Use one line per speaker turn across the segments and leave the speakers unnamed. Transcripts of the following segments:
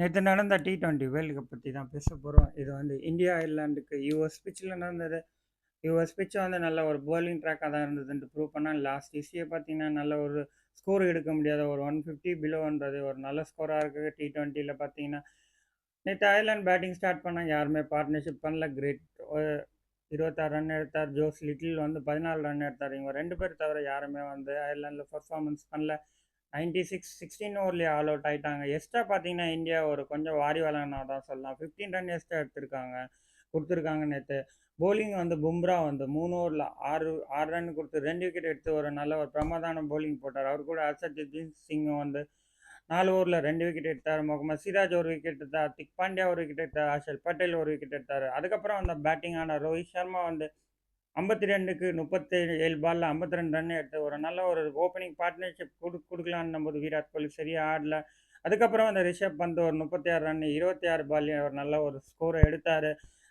நேற்று நடந்த T twenty world cup பற்றி தான் பேச போகிறோம் இது வந்து இந்தியா, ஐர்லாண்டுக்கு யூஎஸ் பிச்சில் நடந்தது. யூஎஸ் பிட்ச் வந்து நல்ல ஒரு பவுலிங் ட்ராக்காக தான் இருந்ததுன்ட்டு ப்ரூவ் பண்ணால் லாஸ்ட் இசியை பார்த்தீங்கன்னா, நல்ல ஒரு ஸ்கோர் எடுக்க முடியாத ஒரு 150 பிலோன்றது ஒரு நல்ல ஸ்கோராக இருக்குது டி ட்வெண்ட்டியில் பார்த்தீங்கன்னா, நேற்று ஐர்லாண்ட் பேட்டிங் ஸ்டார்ட் பண்ணால் யாருமே பார்ட்னர்ஷிப் பண்ணல. கிரேட் இருபத்தாறு ரன் எடுத்தார். ஜோஸ் லிட்டில் வந்து 14 ரன் எடுத்தார் இவங்க ரெண்டு பேர் தவிர யாருமே வந்து அயர்லாந்துல பர்ஃபார்மன்ஸ் பண்ணல. நைன்டி சிக்ஸ் சிக்ஸ்டீன் ஓவர்லேயே ஆல் அவுட் ஆயிட்டாங்க. எக்ஸ்ட்ரா பார்த்தீங்கன்னா, இந்தியா ஒரு கொஞ்சம் வாரி வழங்குனா தான் சொல்லலாம். 15 ரன் எக்ஸ்ட்ரா எடுத்திருக்காங்க கொடுத்துருக்காங்க நேற்று பவுலிங் வந்து பும்ரா வந்து மூணு ஓவரில் ஆறு ஆறு ரன் கொடுத்து ரெண்டு விக்கெட் எடுத்து ஒரு நல்ல ஒரு பிரமாதான பவுலிங் போட்டார் அவர் கூட ஹர்ஷதீப் சிங்கும் வந்து நாலு ஓவரில் ரெண்டு விக்கெட் எடுத்தார் முகமது சிராஜ் ஒரு விக்கெட் எடுத்தார். திக் பாண்டியா ஒரு விக்கெட் எடுத்தார். ஹர்ஷல் பட்டேல் ஒரு விக்கெட் எடுத்தார் அதுக்கப்புறம் அந்த பேட்டிங் ஆன ரோஹித் சர்மா வந்து ஐம்பத்தி ரெண்டுக்கு முப்பத்தி ஏழு பாலில் ஐம்பத்தி ரெண்டு ரன் எடுத்து ஒரு நல்ல ஒரு ஓப்பனிங் பார்ட்னர்ஷிப் குடு குடுக்கலான்னும்போது விராட் கோலி சரியாக ஆடல. அதுக்கப்புறம் அந்த ரிஷப் பந்த் ஒரு 36 ரன் இருபத்தி ஆறு பால்லையும் ஒரு நல்ல ஒரு ஸ்கோரை எடுத்தார்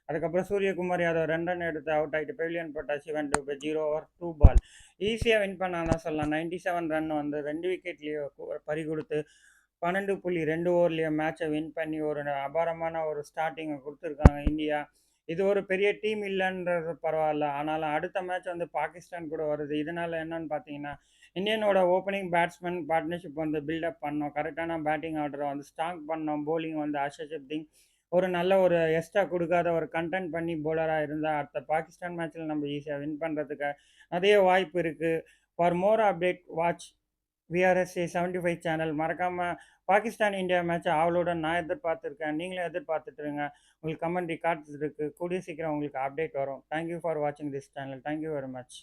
அதுக்கப்புறம் சூரியகுமார் யாதவ் ரெண்டு ரன் எடுத்து அவுட் ஆயிட்டு பெவிலியன் போட்டா Sivan two zero over two ball. ஈஸியாக வின் பண்ணாதான் சொல்லலாம் நைன்டி செவன் ரன் வந்து 2 விக்கெட்லயே பறிகொடுத்து 12.2 ஓவர்லயே மேட்சை வின் பண்ணி ஒரு அபாரமான ஒரு ஸ்டார்டிங்கை கொடுத்துருக்காங்க இந்தியா. இது ஒரு பெரிய டீம் இல்லைன்றது பரவாயில்ல. ஆனாலும் அடுத்த மேட்ச் வந்து பாகிஸ்தான் கூட வருது. இதனால என்னன்னு பார்த்தீங்கன்னா, இந்தியனோட ஓப்பனிங் பேட்ஸ்மேன் பார்ட்னர்ஷிப் வந்து பில்டப் பண்ணோம். கரெக்டான பேட்டிங் ஆர்டரை வந்து ஸ்ட்ராங் பண்ணோம். பவுலிங் வந்து ஹர்ஷதீப் ஒரு நல்ல ஒரு எக்ஸ்ட்ரா கொடுக்காத ஒரு கன்டென்ட் பண்ணி போலராக இருந்தால் அடுத்த பாகிஸ்தான் மேட்ச்சில் நம்ம ஈஸியாக வின் பண்ணுறதுக்கு நிறைய வாய்ப்பு இருக்குது for more update watch VRSC seventy five channel. மறக்காமல் பாகிஸ்தான், இந்தியா மேட்ச் ஆவலுடன் நான் எதிர்பார்த்திருக்கேன். நீங்களும் எதிர்பார்த்துட்ருங்க உங்களுக்கு கமெண்ட்ரி காத்துட்டு இருக்குது கூடிய சீக்கிரம் உங்களுக்கு அப்டேட் வரும். தேங்க் யூ ஃபார் வாட்சிங் this channel. Thank you very much.